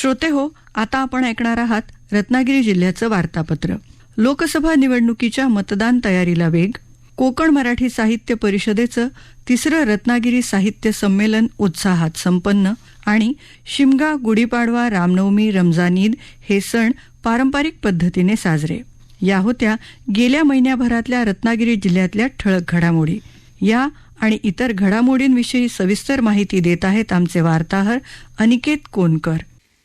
श्रोते हो आता आपण ऐकणार आहात रत्नागिरी जिल्ह्याचं वार्तापत्र. लोकसभा निवडणुकीच्या मतदान तयारीला वेग कोकण मराठी साहित्य परिषदेचं तिसरं रत्नागिरी साहित्य संमेलन उत्साहात संपन्न आणि शिमगा गुढीपाडवा रामनवमी रमजान ईद हे सण पारंपरिक पद्धतीने साजरे. या होत्या गेल्या महिन्याभरातल्या रत्नागिरी जिल्ह्यातल्या ठळक घडामोडी. या आणि इतर घडामोडींविषयी सविस्तर माहिती देत आहेत आमचे वार्ताहर अनिकेत कोनकर.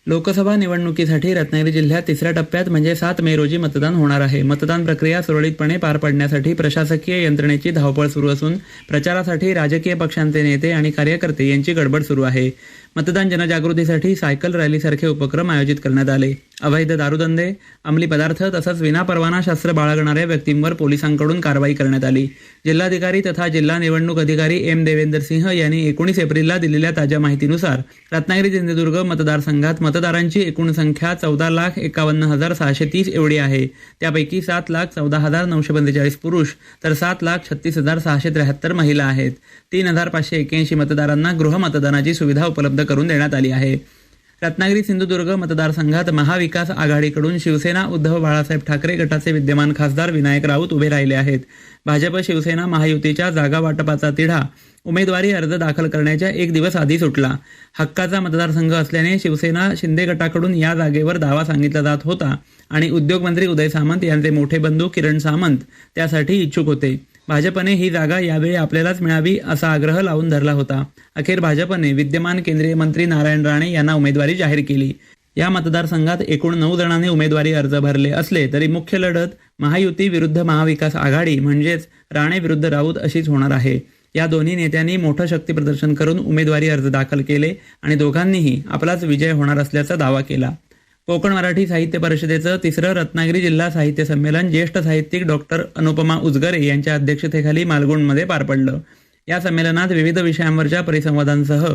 लोकसभा निवडणुकीसाठी रत्नागिरी जिल्ह्यात तिसऱ्या टप्प्यात म्हणजे सात मे रोजी मतदान होणार आहे. मतदान प्रक्रिया सुरळीतपणे पार पडण्यासाठी प्रशासकीय यंत्रणेची धावपळ सुरू असून प्रचारासाठी राजकीय पक्षांचे नेते आणि कार्यकर्ते यांची गडबड सुरू आहे. मतदान जनजागृतीसाठी सायकल रॅलीसारखे उपक्रम आयोजित करण्यात आले. अवैध दारूदंदे अंमली पदार्थ तसंच विनापरवाना शस्त्र बाळगणाऱ्या व्यक्तींवर पोलिसांकडून कारवाई करण्यात आली. जिल्हाधिकारी तथा जिल्हा निवडणूक अधिकारी एम. देवेंदर सिंह यांनी एकोणीस एप्रिलला दिलेल्या ताज्या माहितीनुसार रत्नागिरी सिंधुदुर्ग मतदारसंघात मतदारांची एकूण संख्या चौदा लाख एकावन्न हजार सहाशे तीस एवढी आहे. त्यापैकी सात लाख चौदा हजार नऊशे पंचेचाळीस पुरुष तर सात लाख छत्तीस हजार सहाशे त्र्याहत्तर महिला आहेत. तीन हजार पाचशे एक्याऐंशी मतदारांना गृहमतदानाची सुविधा उपलब्ध करून देण्यात आली आहे. रत्नागिरी सिंधुदुर्ग मतदारसंघात महाविकास आघाडीकडून शिवसेना उद्धव बाळासाहेब ठाकरे गटाचे विद्यमान खासदार विनायक राऊत उभे राहिले आहेत. भाजप शिवसेना महायुतीच्या जागा वाटपाचा तिढा उमेदवारी अर्ज दाखल करण्याच्या एक दिवस आधी सुटला. हक्काचा मतदारसंघ असल्याने शिवसेना शिंदे गटाकडून या जागेवर दावा सांगितला जात होता आणि उद्योगमंत्री उदय सामंत यांचे मोठे बंधू किरण सामंत त्यासाठी इच्छुक होते. भाजपने ही जागा यावेळी आपल्यालाच मिळावी असा आग्रह लावून धरला होता. अखेर भाजपने विद्यमान केंद्रीय मंत्री नारायण राणे यांना उमेदवारी जाहीर केली. या मतदारसंघात एकूण नऊ जणांनी उमेदवारी अर्ज भरले असले तरी मुख्य लढत महायुती विरुद्ध महाविकास आघाडी म्हणजेच राणे विरुद्ध राऊत अशीच होणार आहे. या दोन्ही नेत्यांनी मोठं शक्ती प्रदर्शन करून उमेदवारी अर्ज दाखल केले आणि दोघांनीही आपलाच विजय होणार असल्याचा दावा केला. कोकण मराठी साहित्य परिषदेचं तिसरं रत्नागिरी जिल्हा साहित्य संमेलन ज्येष्ठ साहित्यिक डॉक्टर अनुपमा उजगरे यांच्या अध्यक्षतेखाली मालगुणमध्ये पार पडलं. या संमेलनात विविध विषयांवरच्या परिसंवादांसह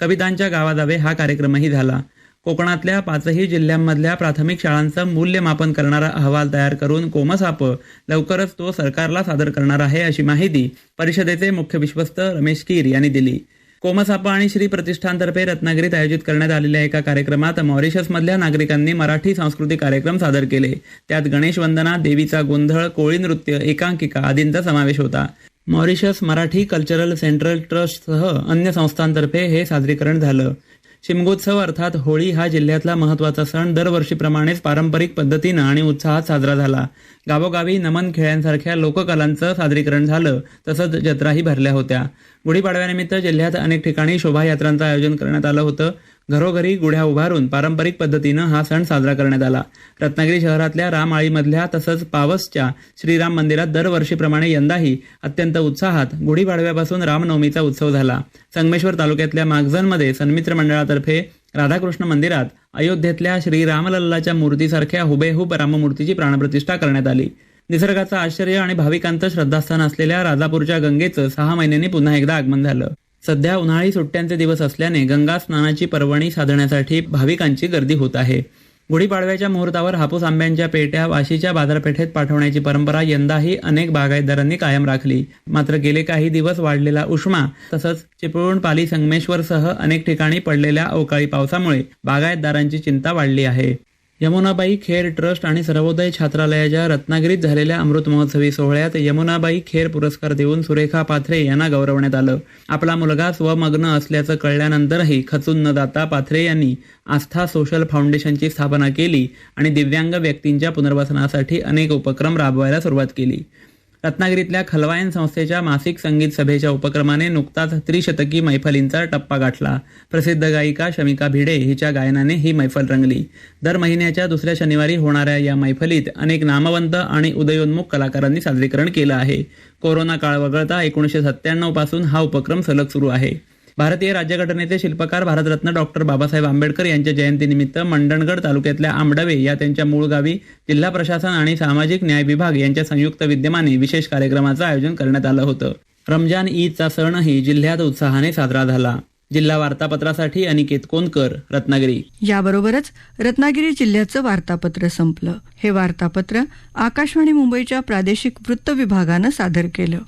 कवितांच्या गावाजावे हा कार्यक्रमही झाला. कोकणातल्या पाचही जिल्ह्यांमधल्या प्राथमिक शाळांचं मूल्यमापन करणारा अहवाल तयार करून कोमसाप लवकरच तो सरकारला सादर करणार आहे अशी माहिती परिषदेचे मुख्य विश्वस्त रमेश कीर यांनी दिली. कोमसाप आणि श्री प्रतिष्ठानतर्फे रत्नागिरीत आयोजित करण्यात आलेल्या एका कार्यक्रमात मॉरिशसमधल्या नागरिकांनी मराठी सांस्कृतिक कार्यक्रम सादर केले. त्यात गणेश वंदना देवीचा गोंधळ कोळी नृत्य एकांकिका आदींचा समावेश होता. मॉरिशस मराठी कल्चरल सेंट्रल ट्रस्टसह अन्य संस्थांतर्फे हे सादरीकरण झालं. शिमगोत्सव अर्थात होळी हा जिल्ह्यातला महत्त्वाचा सण दरवर्षीप्रमाणेच पारंपरिक पद्धतीनं आणि उत्साहात साजरा झाला. गावोगावी नमन खेळ्यांसारख्या लोककलांचं सादरीकरण झालं तसंच जत्राही भरल्या होत्या. गुढीपाडव्यानिमित्त जिल्ह्यात अनेक ठिकाणी शोभायात्रांचं आयोजन करण्यात आलं होतं. घरोघरी गुढ्या उभारून पारंपरिक पद्धतीनं हा सण साजरा करण्यात आला. रत्नागिरी शहरातल्या रामआळीमधल्या तसंच पावसच्या श्रीराम मंदिरात दरवर्षीप्रमाणे यंदाही अत्यंत उत्साहात गुढीपाडव्यापासून रामनवमीचा उत्सव झाला. संगमेश्वर तालुक्यातल्या मागझनमध्ये सन्मित्र मंडळातर्फे राधाकृष्ण मंदिरात अयोध्येतल्या श्री रामलल्लाच्या मूर्तीसारख्या हुबेहूब राममूर्तीची प्राणप्रतिष्ठा करण्यात आली. निसर्गाचं आश्चर्य आणि भाविकांचं श्रद्धास्थान असलेल्या राजापूरच्या गंगेचं सहा महिन्यांनी पुन्हा एकदा आगमन झालं. सध्या उन्हाळी सुट्ट्यांचे दिवस असल्याने गंगा स्नानाची पर्वणी साधण्यासाठी भाविकांची गर्दी होत आहे. गुढीपाडव्याच्या मुहूर्तावर हापूस आंब्यांच्या पेट्या वाशीच्या बाजारपेठेत पाठवण्याची परंपरा यंदाही अनेक बागायतदारांनी कायम राखली. मात्र गेले काही दिवस वाढलेला उष्मा तसंच चिपळूण पाली संगमेश्वरसह अनेक ठिकाणी पडलेल्या अवकाळी पावसामुळे बागायतदारांची चिंता वाढली आहे. यमुनाबाई खेर ट्रस्ट आणि सर्वोदय छात्रालयाच्या रत्नागिरीत झालेल्या अमृत महोत्सवी सोहळ्यात यमुनाबाई खेर पुरस्कार देऊन सुरेखा पाथरे यांना गौरवण्यात आलं. आपला मुलगा स्वमग्न असल्याचं कळल्यानंतरही खचून न जाता पाथरे यांनी आस्था सोशल फाउंडेशनची स्थापना केली आणि दिव्यांग व्यक्तींच्या पुनर्वसनासाठी अनेक उपक्रम राबवायला सुरुवात केली. रत्नागिरीतल्या खलवायन संस्थेच्या मासिक संगीत सभेच्या उपक्रमाने नुकताच त्रिशतकी मैफलींचा टप्पा गाठला. प्रसिद्ध गायिका शमिका भिडे हिच्या गायनाने ही मैफल रंगली. दर महिन्याच्या दुसऱ्या शनिवारी होणाऱ्या या मैफलीत अनेक नामवंत आणि उदयोन्मुख कलाकारांनी सादरीकरण केलं आहे. कोरोना काळ वगळता एकोणीसशे सत्त्याण्णवपासून हा उपक्रम सलग सुरू आहे. भारतीय राज्यघटनेचे शिल्पकार भारतरत्न डॉक्टर बाबासाहेब आंबेडकर यांच्या जयंतीनिमित्त मंडणगड तालुक्यातल्या आंबडवे या त्यांच्या मूळ गावी जिल्हा प्रशासन आणि सामाजिक न्याय विभाग यांच्या संयुक्त विद्यमाने विशेष कार्यक्रमाचं आयोजन करण्यात आलं होतं. रमजान ईदचा सणही जिल्ह्यात उत्साहाने साजरा झाला. जिल्हा वार्तापत्रासाठी अनिकेत कोनकर रत्नागिरी. याबरोबरच रत्नागिरी जिल्ह्याचं वार्तापत्र संपलं. हे वार्तापत्र आकाशवाणी मुंबईच्या प्रादेशिक वृत्त विभागानं सादर केलं.